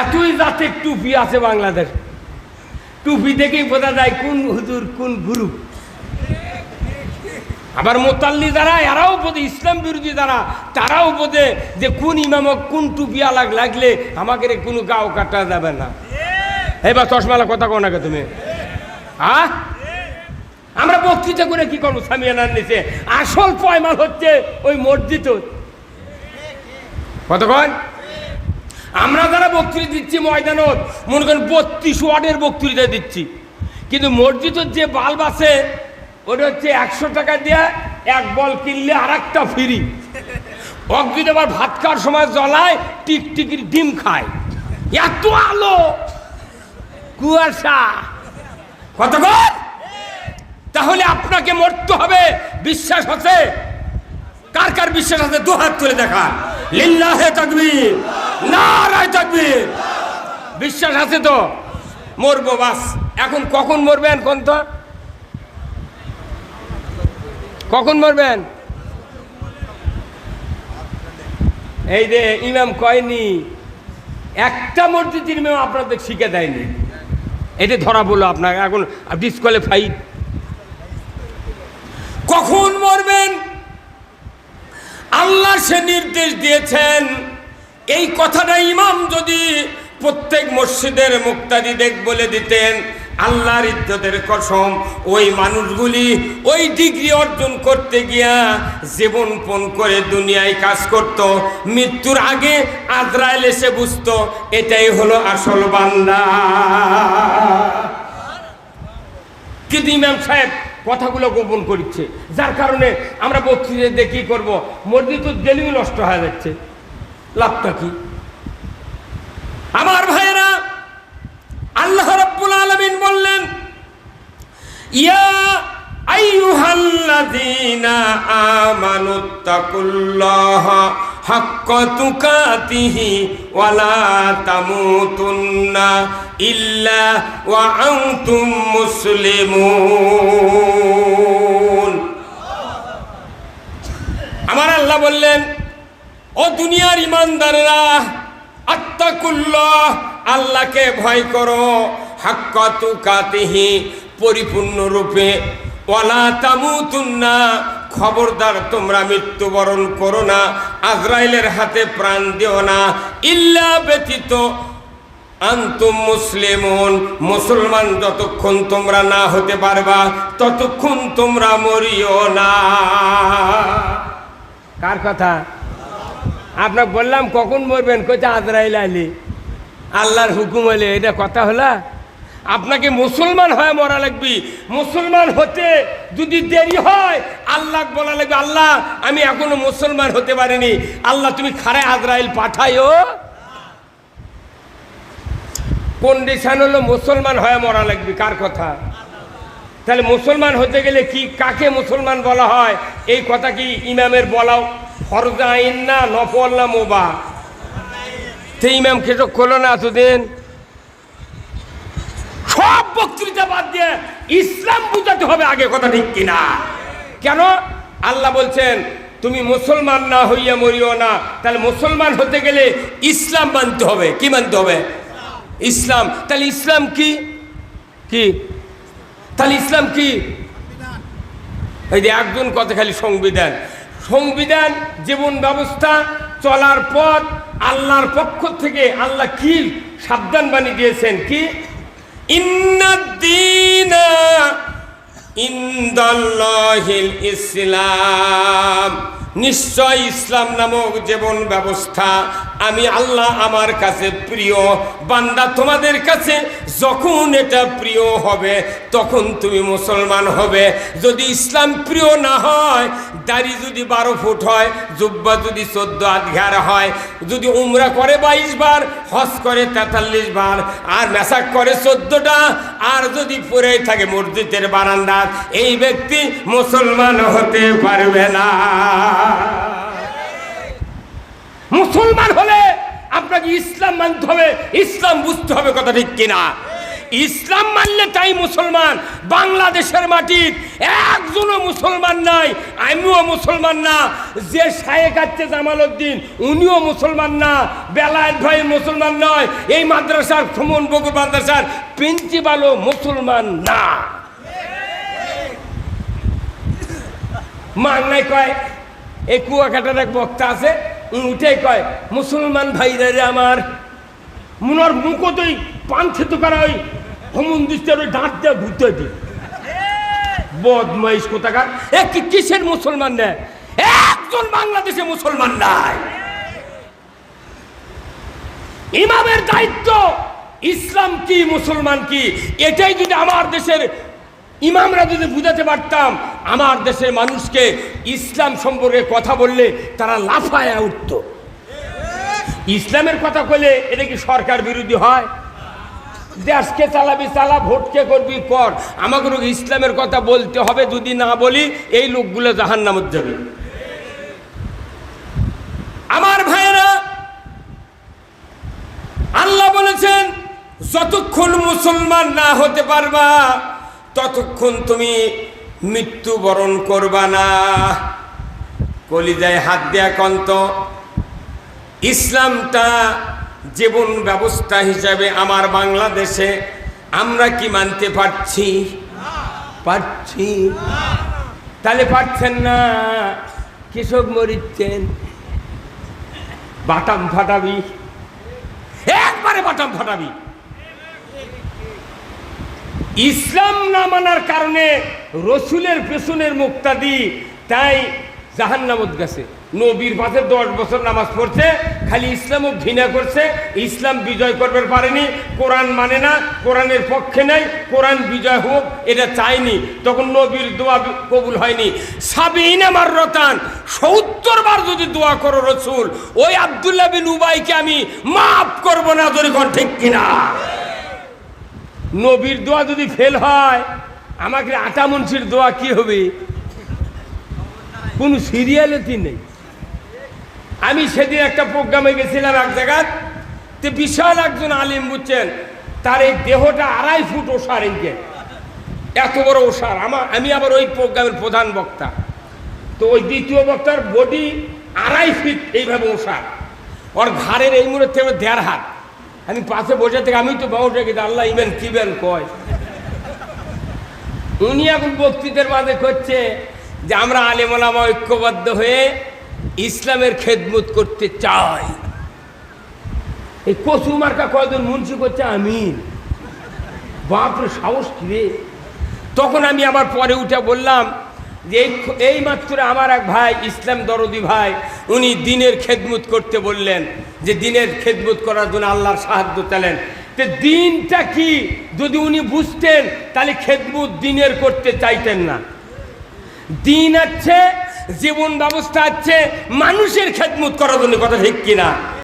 এতই জাতের টুপি আছে বাংলাদেশ। টুপি দেখেই বোঝা যায় কোন হুজুর, কোন গুরু। আবার মোতাল্লি যারা, এরাও বোধে ইসলাম বিরোধী যারা, তারাও বোধে যে কোন ইমামক কোন টুপি আলাগ লাগলে আমাকে কোনো গাও কাটা যাবে না। এবার চশমালা কথা কো নাকি তুমি? হ্যাঁ আমরা বক্তৃতা করে কি করব? সামিয়ানার নিচে। আসল পয়মাল হচ্ছে ওই মসজিদ। কতক্ষণ আমরা যারা বক্তৃতা দিচ্ছি ময়দানত, মনে করেন বত্রিশ ওয়ার্ডের বক্তৃতা দিচ্ছি। কিন্তু মসজিদের যে বাল্ব আছে, ওটা হচ্ছে একশো টাকা দিয়ে এক বল কিনলে আর একটা ফ্রি। অগ্রিত আবার ভাত খাওয়ার সময় জ্বলায়, টিকটিকির ডিম খায়। এত আলো! কুয়াশা! কতক্ষণ? তাহলে আপনাকে মরতে হবে, বিশ্বাস আছে? কার কার বিশ্বাস আছে? দু হাত তুলে দেখা লিল্লাহে তাকবীর, নারায় তাকবীর। বিশ্বাস আছে তো? মরবো বাস। এখন কখন মরবেন কোন তো কখন মরবেন? এই যে ইমাম কয়নি, একটা মসজিদের ইমাম আপনাদের শিখে দেয়নি। এটা ধরা বলো আপনাকে, এখন ডিসকোয়ালিফাইড কখন মরবেন? আল্লাহ সে নির্দেশ দিয়েছেন। এই কথাটা ইমাম যদি প্রত্যেক মসজিদের মুক্তাদিদের বলে দিতেন আল্লাহর ইজ্জতের কসম ওই মানুষগুলি ওই ডিগ্রি অর্জন করতে গিয়া জীবন পণ করে দুনিয়ায় কাজ করত। মৃত্যুর আগে আজরায়েল এসে বুঝতো এটাই হলো আসল বান্দা। কিন্তু ইমাম সাহেব কথাগুলো গোপন করছে যার কারণে আমরা বক্তৃতা দিয়ে কী করব? মসজিদ গেলেও নষ্ট হয়ে যাচ্ছে। লাভটা কি? আমার ভাইয়েরা, আল্লাহ রাব্বুল আলামিন বললেন, ইয়া আইয়ুহাল্লাযীনা আমানুত্তাকুল্লাহা হাক্কা ওয়ালা তামুতুন্না। ইল্লা ওয়া মুসলিমুন। আমার আল্লাহ বললেন, ও দুনিয়ার ইমানদাররা আত্মাকুল্লাহ আল্লাহকে ভয় করো। হাক্কাতু কাতিহি পরিপূর্ণরূপে। ওয়ালা তামুতুন্না, খবরদার তোমরা মৃত্যুবরণ করো না। আজরাইলের হাতে প্রাণ দিও না। ইল্লা ব্যতীত আন্তুম মুসলিমুন, মুসলমান যতক্ষণ তোমরা না হতে পারবা, ততক্ষণ তোমরা মরিও না। কার কথা? আপনাকে বললাম, কখন মরবেন? কোথা আজরাইল আলী। আল্লাহর হুকুম হলে এটা কথা হলো? আপনাকে মুসলমান হয়ে মরা লাগবি। মুসলমান হতে যদি দেরি হয় আল্লাহ বলা লাগবে, আল্লাহ, আমি এখনও মুসলমান হতে পারিনি। আল্লাহ, তুমি খারে আজরাইল পাঠাইও। কন্ডিশন হলো মুসলমান হয়ে মরা লাগবে, কার কথা? তাহলে মুসলমান হতে গেলে কি, কাকে মুসলমান বলা হয়? এই কথা কি ইমামের বলাও? ফরজা আইন না, নফল না মোবা? তো ইমাম খেটো খোলো না এতদিন? সব বক্তৃতা বাদ দিয়ে ইসলাম বুঝাতে হবে আগে কথা ঠিক কিনা। কেন? আল্লাহ বলছেন, তুমি মুসলমান না হইয়া মরিও না। তাহলে মুসলমান হতে গেলে ইসলাম মানতে হবে। কি মানতে হবে? ইসলাম, তাহলে ইসলাম কি? কি? তাহলে ইসলাম কি? এই যে একজন কথা খালি সংবিধান। সংবিধান, জীবন ব্যবস্থা, চলার পথ, আল্লাহর পক্ষ থেকে আল্লাহ কি সাবধান বাণী দিয়েছেন? কি? ইন্দাল্লাহিল ইসলাম। নিশ্চয় ইসলাম নামক জীবন ব্যবস্থা আমি আল্লাহ আমার কাছে প্রিয়। বান্দা তোমাদের কাছে যখন এটা প্রিয় হবে, তখন তুমি মুসলমান হবে। যদি ইসলাম প্রিয় না হয়, দাড়ি যদি বারো ফুট হয়, জুব্বা যদি চোদ্দ আধঘার হয়, যদি উমরা করে বাইশ বার, হজ করে তেতাল্লিশ বার, আর মেসাক করে চোদ্দটা, আর যদি পড়ে থাকে মসজিদের বারান্দার এই ব্যক্তি মুসলমান হতে পারবে না। মুসলমান হলে আপনাকে ইসলাম মানতে হবে, ইসলাম বুঝতে হবে কথা ঠিক কিনা। ইসলাম মানলে তাই মুসলমান, বাংলাদেশের মাটির একজনও মুসলমান নাই, আমিও মুসলমান না। যে শায়েক আছে জামাল উদ্দিন উনিও মুসলমান না, বেলায়েত ভাই মুসলমান নয়, এই মাদ্রাসার সুমন বকুর মাদ্রাসার প্রিন্সিপালও মুসলমান না। মাংনাই কয়? এই কুয়াকাটার এক বক্তা আছে, উনি উঠে কয়, মুসলমান ভাইরা রে আমার, মুনার মুখো তো ওই পান খেতে করা ওই হমুন্দিস্তের ওই দাঁত দিয়ে ঘুরতে দি বদমাইশ কোথাকার? এ কি কিসের মুসলমান নেয় একজন বাংলাদেশে মুসলমান নাই। ইমামের দায়িত্ব, ইসলাম কি, মুসলমান কি? এটাই যদি আমার দেশের ইমামরা যদি বুঝাতে পারতাম, আমার দেশের মানুষকে ইসলাম সম্পর্কে কথা বললে তারা লাফায় উঠত। ইসলামের কথা কইলে এটা কি সরকার বিরোধী হয়? দেশকে চালাবি, চালা, ভোটকে করবি, কর। আমাকে ইসলামের কথা বলতে হবে, যদি না বলি, এই লোকগুলো জাহান নামত যাবে। আমার ভাইয়েরা, আল্লাহ বলেছেন, যতক্ষণ মুসলমান না হতে পারবা ততক্ষণ তুমি মৃত্যুবরণ করবা না। কলিজায় হাত দেয়া কন্ত। ইসলামটা জীবন ব্যবস্থা হিসাবে আমার বাংলাদেশে আমরা কি মানতে পারছি? পারছি। তাহলে পারছেন না। কৃষক মরিচ্ছেন। বাটাম ফাটাবি। একবারে বাটাম ফাটাবি। ইসলাম না মানার কারণে রসুলের পেছনের মুক্তাদি তাই জাহান নামত গেছে। নবীর পাশে দশ বছর নামাজ পড়ছে, খালি ইসলামও ঘৃণা করছে, ইসলাম বিজয় করবে পারেনি, কোরআন মানে না, কোরআনের পক্ষে নাই, কোরআন বিজয় হোক, এটা চাইনি। তখন নবীর দোয়া কবুল হয়নি। সাবিন আমার রতান সত্তর বার যদি দোয়া করো রসুল, ওই আবদুল্লাহ বিন উবাইকে আমি মাফ করব না কোন ঠিক কিনা। নবীর দোয়া যদি ফেল হয়, আমাকে আটা মুন্সির দোয়া কি হবে? কোনো সিরিয়ালিটি নেই। আমি সেদিন একটা প্রোগ্রামে গেছিলাম এক জায়গায়, তো বিশাল একজন আলিম বুঝছেন, তার এই দেহটা আড়াই ফুট ওষার ইঞ্চে এত বড় ওষার। আমার আমি আবার ওই প্রোগ্রামের প্রধান বক্তা। তো ওই দ্বিতীয় বক্তার বডি আড়াই ফিট এইভাবে ওষার। ওর ঘাড়ের এই মুহূর্তে দেড় হাত। আমি পাশে বসে থেকে, আমি তো বাবু রেখে আল্লাহ ইবেন কিবেন কয়? উনি এখন বক্তৃতার মাঝে করছে যে আমরা আলেমলামা ঐক্যবদ্ধ হয়ে ইসলামের খেদমত করতে চাই। এই কচু মার্কা কয়জন মুন্সি করছে? আমিন। বাপরে, সাহস রে? তখন আমি আবার পরে উঠে বললাম যে এই মাত্র আমার এক ভাই, ইসলাম দরদি ভাই, উনি দিনের খেদমত করতে বললেন যে দিনের খেদমত করার জন্য আল্লাহর সাহায্য চালেন। তো দিনটা কি? যদি উনি বুঝতেন, তাহলে খেদমত দিনের করতে চাইতেন না। দিন আছে, জীবন ব্যবস্থা আছে, মানুষের খেদমত করার জন্য কথা ঠিক কিনা?